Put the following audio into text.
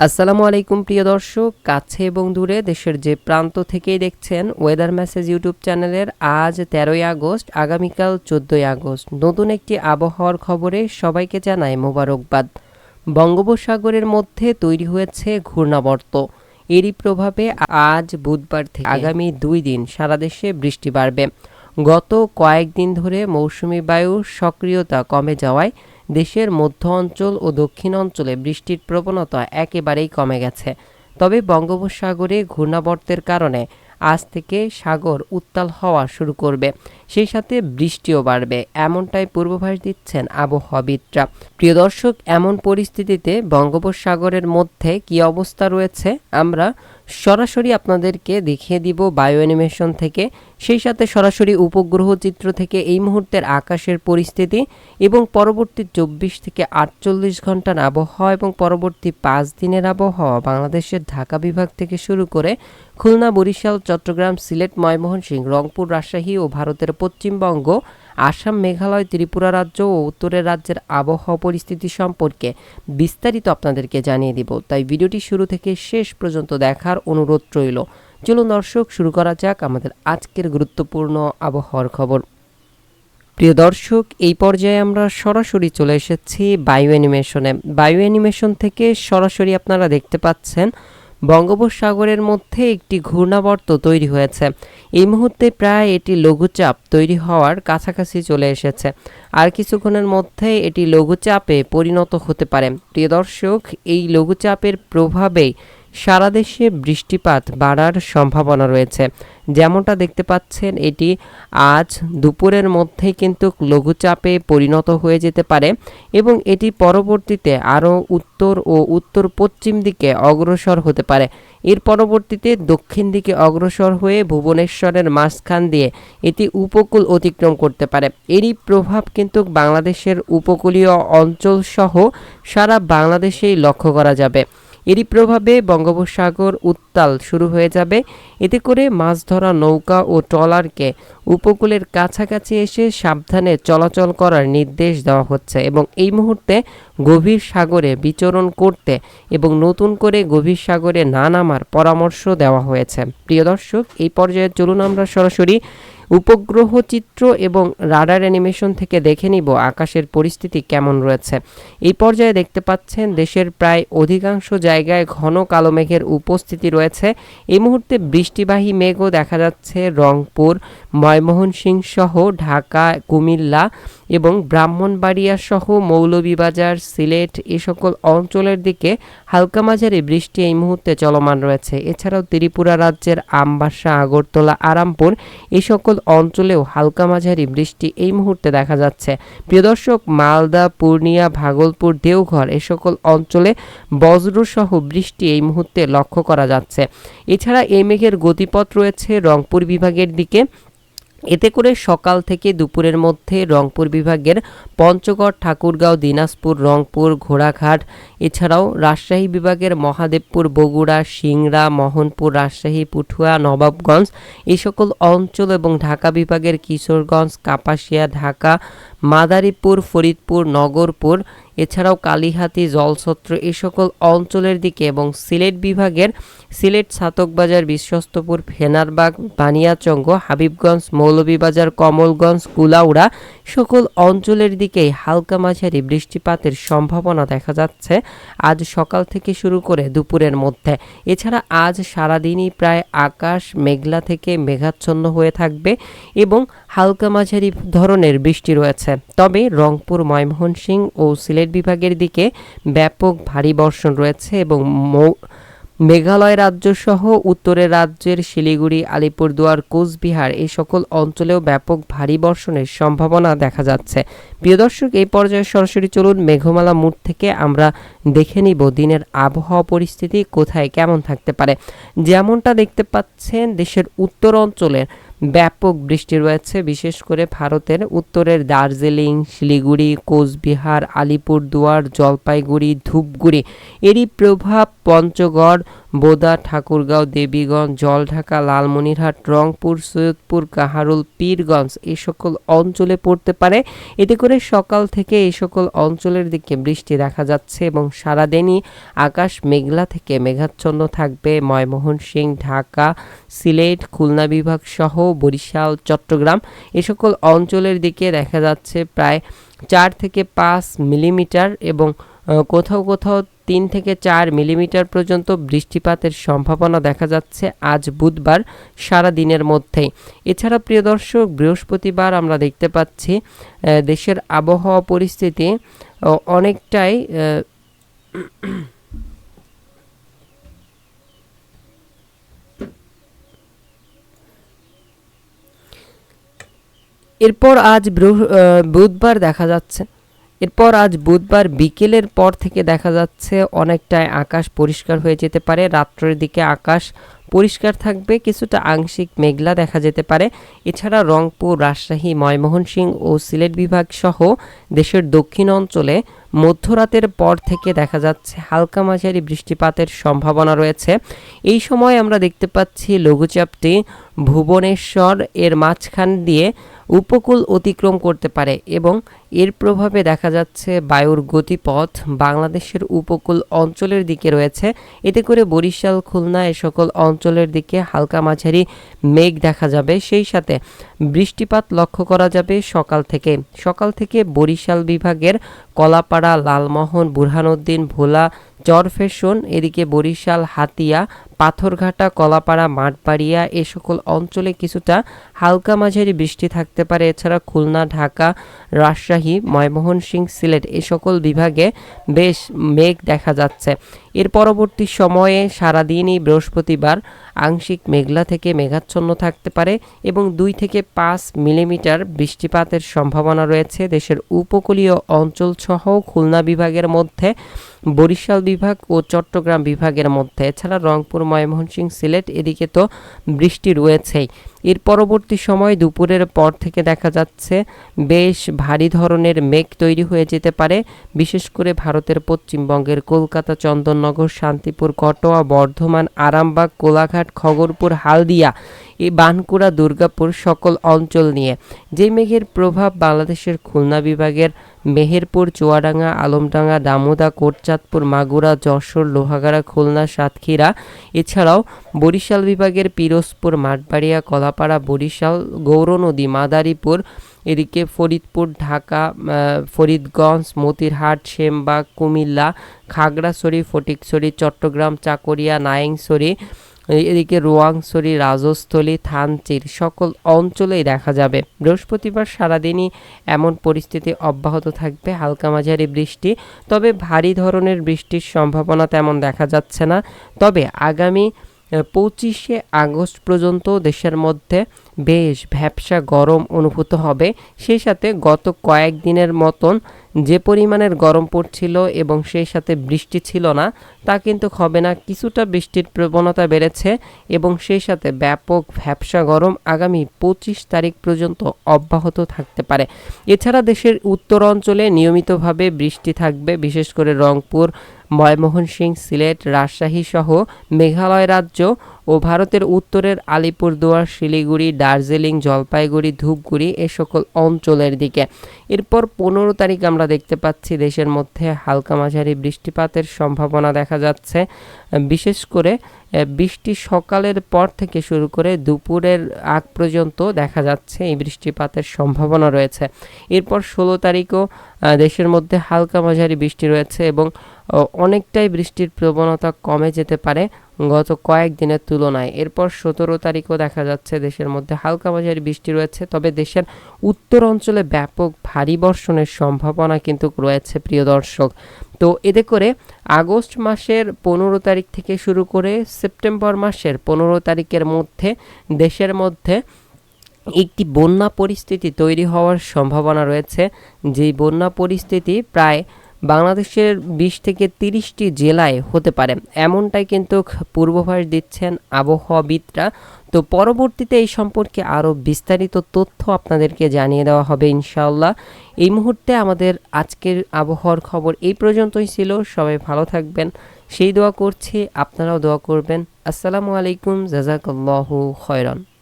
আসসালামু আলাইকুম, প্রিয় দর্শক। কাছে এবং দূরে দেশের যে প্রান্ত থেকেই দেখছেন ওয়েদার মেসেজ ইউটিউব চ্যানেলের আজ তেরোই আগস্ট, আগামীকাল চোদ্দোই আগস্ট। নতুন একটি আবহাওয়ার খবরে সবাইকে জানায় মোবারকবাদ। বঙ্গোপসাগরের মধ্যে তৈরি হয়েছে ঘূর্ণাবর্ত। এরই প্রভাবে আজ বুধবার থেকে আগামী দুই দিন সারা দেশে বৃষ্টি বাড়বে। গত কয়েকদিন ধরে মৌসুমি বায়ুর সক্রিয়তা কমে যাওয়ায় দেশের মধ্য অঞ্চল ও দক্ষিণ অঞ্চলে বৃষ্টির প্রবণতা একেবারেই কমে গেছে। তবে বঙ্গোপসাগরে ঘূর্ণাবর্তের কারণে আজ থেকে সাগর উত্তাল হওয়া শুরু করবে। সেই সাথে বৃষ্টিও বাড়বে, এমনটাই পূর্বাভাস দিচ্ছেন আবহাওয়াবিদরা প্রিয় দর্শক, এমন পরিস্থিতিতে বঙ্গোপসাগরের মধ্যে কি অবস্থা রয়েছে? আমরা সরাসরি আপনাদেরকে দেখিয়ে দিব বায়ো অ্যানিমেশন থেকে। সেই সাথে সরাসরি উপগ্রহ চিত্র থেকে এই মুহূর্তের আকাশের পরিস্থিতি এবং পরবর্তী চব্বিশ থেকে আটচল্লিশ ঘণ্টার আবহাওয়া এবং পরবর্তী পাঁচ দিনের আবহাওয়া বাংলাদেশের ঢাকা বিভাগ থেকে শুরু করে খুলনা, বরিশাল, চট্টগ্রাম, সিলেট, ময়মনসিংহ, রংপুর, রাজশাহী ও ভারতের পশ্চিমবঙ্গ আসাম, মেঘালয়, ত্রিপুরা রাজ্য ও উত্তরের রাজ্যের আবহাওয়া পরিস্থিতি সম্পর্কে বিস্তারিত আপনাদেরকে জানিয়ে দিব। তাই ভিডিওটি শুরু থেকে শেষ পর্যন্ত দেখার অনুরোধ রইল। চলুন দর্শক, শুরু করা যাক আমাদের আজকের গুরুত্বপূর্ণ আবহাওয়ার খবর। প্রিয় দর্শক, এই পর্যায়ে আমরা সরাসরি চলে এসেছি বায়ু অ্যানিমেশনে। বায়ু অ্যানিমেশন থেকে সরাসরি আপনারা দেখতে পাচ্ছেন বঙ্গোপসাগরের মধ্যে একটি ঘূর্ণাবর্ত তৈরি হয়েছে। এই মুহূর্তে প্রায় এটি লঘুচাপ তৈরি হওয়ার কাছাকাছি চলে এসেছে। আর কিছুক্ষণের মধ্যে এটি লঘুচাপে পরিণত হতে পারে। প্রিয় দর্শক, এই লঘুচাপের প্রভাবেই সারা দেশে বৃষ্টিপাত বাড়ার সম্ভাবনা রয়েছে। যেমনটা দেখতে পাচ্ছেন, এটি আজ দুপুরের মধ্যেই কিন্তু লঘুচাপে পরিণত হয়ে যেতে পারে এবং এটি পরবর্তীতে আরও উত্তর ও উত্তর পশ্চিম দিকে অগ্রসর হতে পারে। এর পরবর্তীতে দক্ষিণ দিকে অগ্রসর হয়ে ভুবনেশ্বরের মাঝখান দিয়ে এটি উপকূল অতিক্রম করতে পারে। এরই প্রভাব কিন্তু বাংলাদেশের উপকূলীয় অঞ্চলসহ সারা বাংলাদেশেই লক্ষ্য করা যাবে। এরই প্রভাবে বঙ্গোপসাগর উত্তাল শুরু হয়ে যাবে। এতে করে মাছ ধরা নৌকা ও ট্রলারকে উপকূলের কাছাকাছি এসে সাবধানে চলাচল করার নির্দেশ দেওয়া হচ্ছে এবং এই মুহূর্তে গভীর সাগরে বিচরণ করতে এবং নতুন করে গভীর সাগরে না নামার পরামর্শ দেওয়া হয়েছে। প্রিয় দর্শক, এই পর্যায়ে চলুন আমরা সরাসরি উপগ্রহ চিত্র এবং রাডার অ্যানিমেশন থেকে দেখে নিব আকাশের পরিস্থিতি কেমন রয়েছে। এই পর্যায়ে দেখতে পাচ্ছেন দেশের প্রায় অধিকাংশ জায়গায় ঘন কালো মেঘের উপস্থিতি রয়েছে। এই মুহূর্তে বৃষ্টিবাহী মেঘও দেখা যাচ্ছে রংপুর ময়মোহনসিংহ সহ ঢাকা, কুমিল্লা এবং ব্রাহ্মণবাড়িয়া সহ মৌলভীবাজার, সিলেট এ সকল অঞ্চলের দিকে হালকা মাঝারি বৃষ্টি এই মুহূর্তে চলমান রয়েছে। এছাড়াও ত্রিপুরা রাজ্যের আমবাসা, আগরতলা, আরামপুর এই সকল অঞ্চলেও হালকা মাঝারি বৃষ্টি এই মুহূর্তে দেখা যাচ্ছে। প্রিয় দর্শক, মালদা, পূর্ণিয়া, ভাগলপুর, দেওঘর এ সকল অঞ্চলে বজ্রসহ বৃষ্টি এই মুহূর্তে লক্ষ্য করা যাচ্ছে। এছাড়া এই মেঘের গতিপথ রয়েছে রংপুর বিভাগের দিকে। এতে করে সকাল থেকে দুপুরের মধ্যে রংপুর বিভাগের পঞ্চগড়, ঠাকুরগাঁও, দিনাজপুর, রংপুর, ঘোড়াঘাট, এছাড়াও রাজশাহী বিভাগের মহাদেবপুর, বগুড়া, সিংড়া, মোহনপুর, রাজশাহী পুঠুয়া নবাবগঞ্জ এই সকল অঞ্চল এবং ঢাকা বিভাগের কিশোরগঞ্জ, কাপাসিয়া, ঢাকা, মাদারীপুর, ফরিদপুর, নগরপুর এছাড়াও কালীহাতি, জলছত্র এই সকল অঞ্চলের দিকে এবং সিলেট বিভাগের সিলেট ছাতকবাজার বিশ্বস্তপুর, ফেনারবাগ, বানিয়াচঙ্গ, হাবিবগঞ্জ, মৌলভীবাজার, কমলগঞ্জ, কুলাউড়া সকল অঞ্চলের দিকেই হালকা মাঝারি বৃষ্টিপাতের সম্ভাবনা দেখা যাচ্ছে আজ সকাল থেকে শুরু করে দুপুরের মধ্যে। এছাড়া আজ সারাদিনই প্রায় আকাশ মেঘলা থেকে মেঘাচ্ছন্ন হয়ে থাকবে এবং হালকা মাঝারি ধরনের বৃষ্টি রয়েছে। তবে রংপুর ময়মোহনসিংহ ও সিলেট বিভাগের দিকে ব্যাপক ভারী বর্ষণ রয়েছে এবং মেঘালয় রাজ্য সহ উত্তরের রাজ্যের শিলিগুড়ি, আলিপুরদুয়ার, কোচবিহার এই সকল অঞ্চলেও ব্যাপক ভারী বর্ষণের সম্ভাবনা দেখা যাচ্ছে। প্রিয় দর্শক, এই পর্যায়ে সরাসরি চলুন মেঘমালা মুড থেকে আমরা দেখে নিব দিনের আবহাওয়া পরিস্থিতি কোথায়, কেমন থাকতে পারে। যেমনটা দেখতে পাচ্ছেন, দেশের উত্তর অঞ্চলের ব্যাপক বৃষ্টি রয়েছে, বিশেষ করে ভারতের উত্তরের দার্জিলিং, শিলিগুড়ি, কোচবিহার, আলিপুরদুয়ার, জলপাইগুড়ি, ধূপগুড়ি। এরই প্রভাব পঞ্চগড় বোদা, ঠাকুরগাঁও, দেবীগঞ্জ, জলঢাকা, লালমনিরহাট, রংপুর, সৈয়দপুর, কাহারুল, পীরগঞ্জ এই সকল অঞ্চলে পড়তে পারে। এতে করে সকাল থেকে এই সকল অঞ্চলের দিকে বৃষ্টি দেখা যাচ্ছে এবং সারাদিনই আকাশ মেঘলা থেকে মেঘাচ্ছন্ন থাকবে। ময়মোহন সিং ঢাকা, সিলেট, খুলনা বিভাগ সহ বরিশাল, চট্টগ্রাম এ সকল অঞ্চলের দিকে দেখা যাচ্ছে প্রায় চার থেকে পাঁচ মিলিমিটার এবং কোথাও কোথাও তিন থেকে চার মিলিমিটার পর্যন্ত বৃষ্টিপাতের সম্ভাবনা দেখা যাচ্ছে আজ বুধবার সারা দিনের মধ্যেই। এছাড়া প্রিয় দর্শক, বৃহস্পতিবার আমরা দেখতে পাচ্ছি দেশের আবহাওয়া পরিস্থিতি অনেকটাই এরপর আজ বুধবার দেখা যাচ্ছে। এরপর আজ বুধবার বিকেলের পর থেকে দেখা যাচ্ছে অনেকটাই আকাশ পরিষ্কার হয়ে যেতে পারে। রাত্রের দিকে আকাশ পরিষ্কার থাকবে, কিছুটা আংশিক মেঘলা দেখা যেতে পারে। এছাড়া রংপুর, রাজশাহী ময়মোহনসিংহ ও সিলেট বিভাগ সহ দেশের দক্ষিণ অঞ্চলে মধ্যরাতের পর থেকে দেখা যাচ্ছে হালকা মাঝারি বৃষ্টিপাতের সম্ভাবনা রয়েছে। এই সময় আমরা দেখতে পাচ্ছি লঘুচাপটি ভুবনেশ্বর এর মাঝখান দিয়ে উপকূল অতিক্রম করতে পারে এবং এর প্রভাবে দেখা যাচ্ছে বায়ুর গতিপথ বাংলাদেশের উপকূল অঞ্চলের দিকে রয়েছে। এতে করে বরিশাল, খুলনা এ সকল অঞ্চলের দিকে হালকা মাঝারি মেঘ দেখা যাবে। সেই সাথে বৃষ্টিপাত লক্ষ্য করা যাবে সকাল থেকে। সকাল থেকে বরিশাল বিভাগের কলাপাড়া, লালমোহন, বুরহানুদ্দিন, ভোলা চরফেশন এদিকে বরিশাল, হাতিয়া পাথরঘাটা, কলাপাড়া, মাঠবাড়িয়া এ সকল অঞ্চলে কিছুটা হালকা মাঝারি বৃষ্টি থাকতে পারে। এছাড়া খুলনা, ঢাকা, রাজশাহী ময়মোহনসিংহ সিলেট এ সকল বিভাগে বেশ মেঘ দেখা যাচ্ছে। এর পরবর্তী সময়ে সারাদিনই বৃহস্পতিবার আংশিক মেঘলা থেকে মেঘাচ্ছন্ন থাকতে পারে এবং দুই থেকে পাঁচ মিলিমিটার বৃষ্টিপাতের সম্ভাবনা রয়েছে। দেশের উপকূলীয় অঞ্চল সহ খুলনা বিভাগের মধ্যে বরিশাল বিভাগ ও চট্টগ্রাম বিভাগের মধ্যে। এছাড়া রংপুর ময়মনসিংহ সিলেট এদিকে তো বৃষ্টি রয়েছেই। এর পরবর্তী সময় দুপুরের পর থেকে দেখা যাচ্ছে বেশ ভারী ধরনের মেঘ তৈরি হয়ে যেতে পারে। বিশেষ করে ভারতের পশ্চিমবঙ্গের কলকাতা, চন্দননগর, শান্তিপুর, কটোয়া, বর্ধমান, আরামবাগ, কোলাঘাট, খগরপুর, হালদিয়া, এই বানকুড়া, দুর্গাপুর সকল অঞ্চল নিয়ে। যে মেঘের প্রভাব বাংলাদেশের খুলনা বিভাগের মেহেরপুর, চুয়াডাঙ্গা, আলমডাঙ্গা, দামোদা, কোটচাঁদপুর, মাগুরা, যশোর, লোহাগাড়া, খুলনা, সাতক্ষীরা। এছাড়াও বরিশাল বিভাগের পিরোজপুর, মাঠবাড়িয়া, কলাপাড়া, বরিশাল গৌরনদী মাদারীপুর, এদিকে ফরিদপুর, ঢাকা ফরিদগঞ্জ, মতিরহাট, সেমবাগ, কুমিল্লা, খাগড়াছড়ি, ফটিকছড়ি, চট্টগ্রাম, চাকরিয়া, নায়েংছড়ি এদিকে রোয়াংছড়ি, রাজস্থলী, থানচির সকল অঞ্চলেই দেখা যাবে। বৃহস্পতিবার সারাদিনই এমন পরিস্থিতি অব্যাহত থাকবে, হালকা মাঝারি বৃষ্টি, তবে ভারী ধরনের বৃষ্টির সম্ভাবনা তেমন দেখা যাচ্ছে না। তবে আগামী পঁচিশে আগস্ট পর্যন্ত দেশের মধ্যে বেশ ভ্যাপসা গরম অনুভূত হবে। সেই সাথে গত কয়েকদিনের মতন যে পরিমাণের গরম পড়ছিল এবং সেই সাথে বৃষ্টি ছিল না, তা কিন্তু হবে না। কিছুটা বৃষ্টির প্রবণতা বেড়েছে এবং সেই সাথে ব্যাপক ভ্যাপসা গরম আগামী পঁচিশ তারিখ পর্যন্ত অব্যাহত থাকতে পারে। এছাড়া দেশের উত্তর অঞ্চলে নিয়মিতভাবে বৃষ্টি থাকবে, বিশেষ করে রংপুর ময়মোহনসিংহ সিলেট রাজশাহী সহ মেঘালয় রাজ্য ও ভারতের উত্তরের আলিপুরদুয়ার, শিলিগুড়ি, দার্জিলিং, জলপাইগুড়ি, ধূপগুড়ি এ সকল অঞ্চলের দিকে। এরপর পনেরো তারিখ আমরা দেখতে পাচ্ছি দেশের মধ্যে হালকা মাঝারি বৃষ্টিপাতের সম্ভাবনা দেখা যাচ্ছে। বিশেষ করে বৃষ্টি সকালের পর থেকে শুরু করে দুপুরের আগ পর্যন্ত দেখা যাচ্ছে এই বৃষ্টিপাতের সম্ভাবনা রয়েছে। এরপর ষোলো তারিখও দেশের মধ্যে হালকা মাঝারি বৃষ্টি রয়েছে এবং অনেকটাই বৃষ্টির প্রবণতা কমে যেতে পারে। গত কয়েকদিনের তুলনায়। এরপর সতেরো তারিখও দেখা যাচ্ছে দেশের মধ্যে হালকা মাঝারি বৃষ্টি রয়েছে, তবে দেশের উত্তর অঞ্চলে ব্যাপক ভারী বর্ষণের সম্ভাবনা কিন্তু রয়েছে, প্রিয় দর্শক। তো এতে করে আগস্ট মাসের পনেরো তারিখ থেকে শুরু করে সেপ্টেম্বর মাসের পনেরো তারিখের মধ্যে দেশের মধ্যে একটি বন্যা পরিস্থিতি তৈরি হওয়ার সম্ভাবনা রয়েছে। যেই বন্যা পরিস্থিতি প্রায় বাংলাদেশের বিশ থেকে তিরিশটি জেলায় হতে পারে। এমনটাই কিন্তু পূর্বাভাস দিচ্ছেন আবহাওয়াবিদরা। তো পরবর্তীতে এই সম্পর্কে আরও বিস্তারিত তথ্য আপনাদেরকে জানিয়ে দেওয়া হবে ইনশাআল্লাহ। এই মুহূর্তে আমাদের আজকের আবহাওয়ার খবর এই পর্যন্তই ছিল। সবাই ভালো থাকবেন। সেই দোয়া করছি, আপনারাও দোয়া করবেন। আসসালামু আলাইকুম, জাজাকাল্লাহু খয়রান।